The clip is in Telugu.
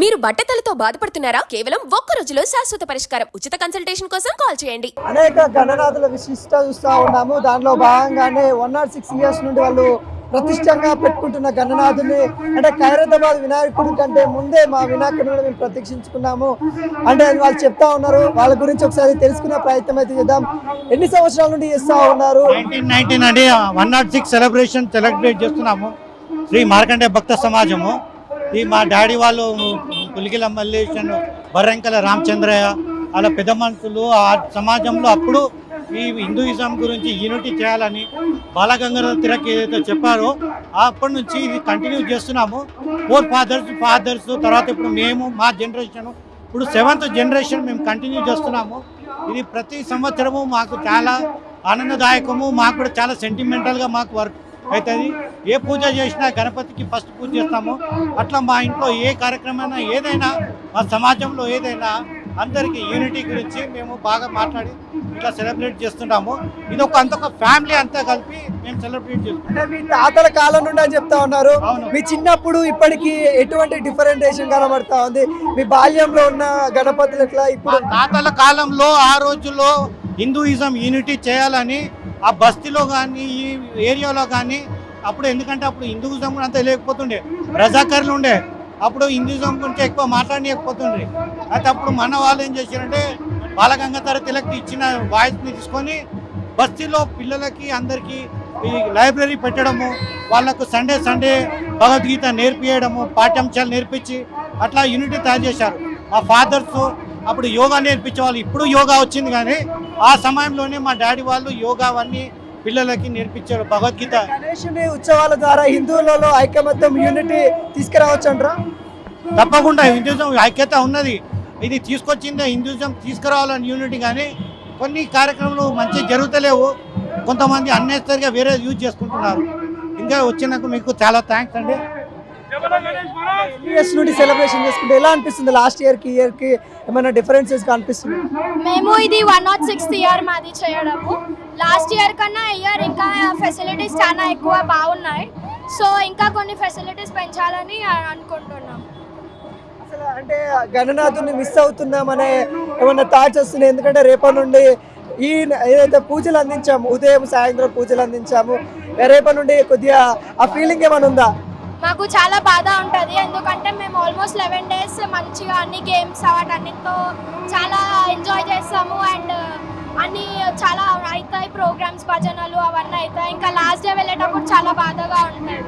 మీరు బట్టతలతో బాధపడుతున్నారా? కేవలం ఒక్క రోజులో శాశ్వత పరిష్కారం. ఉచిత కన్సల్టేషన్ కోసం కాల్ చేయండి. అనేక గణనాథుల విశిష్ట చూస్తూ ఉన్నాము. దానిలో భాగంగానే వన్ నాట్ సిక్స్ ఇయర్స్ నుండి వాళ్ళు ప్రతిష్టంగా పెట్టుకుంటున్న గణనాథుని అంటే ఖైరతాబాద్ వినాయకుడి కంటే ముందే మా వినాయకుడిని కూడా మేము ప్రత్యక్షించుకున్నాము. అంటే అది వాళ్ళు చెప్తా ఉన్నారు. వాళ్ళ గురించి ఒకసారి తెలుసుకునే ప్రయత్నం అయితే చేద్దాం. ఎన్ని సంవత్సరాల నుండి చేస్తా ఉన్నారు? Nineteen one naught six celebration celebrate చేస్తున్నాము. శ్రీ మార్కండే భక్త సమాజము. ఈ మా డాడీ వాళ్ళు పులికిల మల్లేశన్ బర్రంకల రామచంద్రయ్య అలా పెద్ద మనుషులు ఆ సమాజంలో అప్పుడు ఈ హిందూయిజం గురించి యూనిటీ చేయాలని బాలగంగాధర తిరక్ ఏదైతే చెప్పారో అప్పటి నుంచి ఇది కంటిన్యూ చేస్తున్నాము. ఫోర్ ఫాదర్స్ ఫాదర్స్ తర్వాత ఇప్పుడు మేము మా జనరేషన్ ఇప్పుడు సెవెంత్ జనరేషన్ మేము కంటిన్యూ చేస్తున్నాము. ఇది ప్రతి సంవత్సరము మాకు చాలా ఆనందదాయకము మాకు కూడా చాలా సెంటిమెంటల్గా మాకు వర్క్ అవుతుంది ఏ పూజ చేసినా గణపతికి ఫస్ట్ పూజ చేస్తాము. అట్లా మా ఇంట్లో ఏ కార్యక్రమమైనా ఏదైనా మా సమాజంలో ఏదైనా అందరికీ యూనిటీ గురించి మేము బాగా మాట్లాడి ఇట్లా సెలబ్రేట్ చేస్తుంటాము ఇది ఒక అంత ఒక ఫ్యామిలీ అంతా కలిపి మేము సెలబ్రేట్ చేస్తాం అంటే మీ తాతల కాలం నుండి అని చెప్తా ఉన్నారు. అవును. మీ చిన్నప్పుడు ఇప్పటికి ఎటువంటి డిఫరెంటేషన్ కనబడతా ఉంది? మీ బాల్యంలో ఉన్న గణపతులు ఎట్లా ఇప్పుడు? తాతల కాలంలో ఆ రోజుల్లో హిందూయిజం యూనిటీ చేయాలని ఆ బస్తీలో కానీ ఈ ఏరియాలో కానీ అప్పుడు ఎందుకంటే అప్పుడు హిందూయిజం కూడా అంత లేకపోతుండే. రజాకర్లు ఉండే. అప్పుడు హిందూయిజం గురించి ఎక్కువ మాట్లాడలేకపోతుండే అయితే అప్పుడు మన వాళ్ళు ఏం చేశారంటే బాలగంగాధర తిలక్ ఇచ్చిన వాయిస్ని తీసుకొని బస్తీలో పిల్లలకి అందరికీ ఈ లైబ్రరీ పెట్టడము వాళ్ళకు సండే సండే భగవద్గీత నేర్పించడము పాఠ్యాంశాలు నేర్పించి అట్లా యూనిటీ తయారు చేశారు. మా ఫాదర్స్ అప్పుడు యోగా నేర్పించేవాళ్ళు. ఇప్పుడు యోగా వచ్చింది కానీ ఆ సమయంలోనే మా డాడీ వాళ్ళు యోగా అవన్నీ పిల్లలకి నేర్పించారు. భగవద్గీత. గణేషుని ఉత్సవాల ద్వారా హిందువులలో ఐకమత్యం యూనిటీ తీసుకురావచ్చు అంటారా తప్పకుండా హిందూజం ఐక్యత ఉన్నది. ఇది తీసుకొచ్చిందే హిందూజం తీసుకురావాలని యూనిటీ కానీ కొన్ని కార్యక్రమాలు మంచి జరుగుతలేవు. కొంతమంది అన్నెసరిగా వేరే యూజ్ చేసుకుంటున్నారు. ఇంకా వచ్చినందుకు మీకు చాలా థ్యాంక్స్ అండి. ఇయర్స్ నుండి సెలబ్రేషన్ చేసుకుంటే ఎలా అనిపిస్తుంది? లాస్ట్ ఇయర్కి ఇయర్కి ఏమైనా డిఫరెన్సెస్ కనిపిస్తుంది మేము ఇది వన్ నాట్ సిక్స్త్ ఇయర్ మాది చేయడము. లాస్ట్ ఇయర్ కన్నా ఇయర్ ఇంకా ఫెసిలిటీస్ చాలా ఎక్కువ బాగున్నాయి. సో ఇంకా కొన్ని ఫెసిలిటీస్ పెంచాలని అనుకుంటున్నాం. అసలు అంటే గణనాథుని మిస్ అవుతున్నామనే ఏమైనా థాట్స్ వస్తున్నాయి? ఎందుకంటే రేపటి నుండి ఈ ఏదైతే పూజలు అందించాము ఉదయం సాయంత్రం పూజలు అందించాము రేపటి నుండి కొద్దిగా ఆ ఫీలింగ్ ఏమైనా ఉందా? మాకు చాలా బాధ ఉంటుంది. ఎందుకంటే మేము ఆల్మోస్ట్ లెవెన్ డేస్ మంచిగా అన్ని గేమ్స్ వాటన్నిటితో చాలా ఎంజాయ్ చేస్తాము. అండ్ uh, అన్ని చాలా అవుతాయి ప్రోగ్రామ్స్ భజనలు అవన్నీ అవుతాయి. ఇంకా లాస్ట్ డే వెళ్ళేటప్పుడు చాలా బాధగా ఉంటుంది.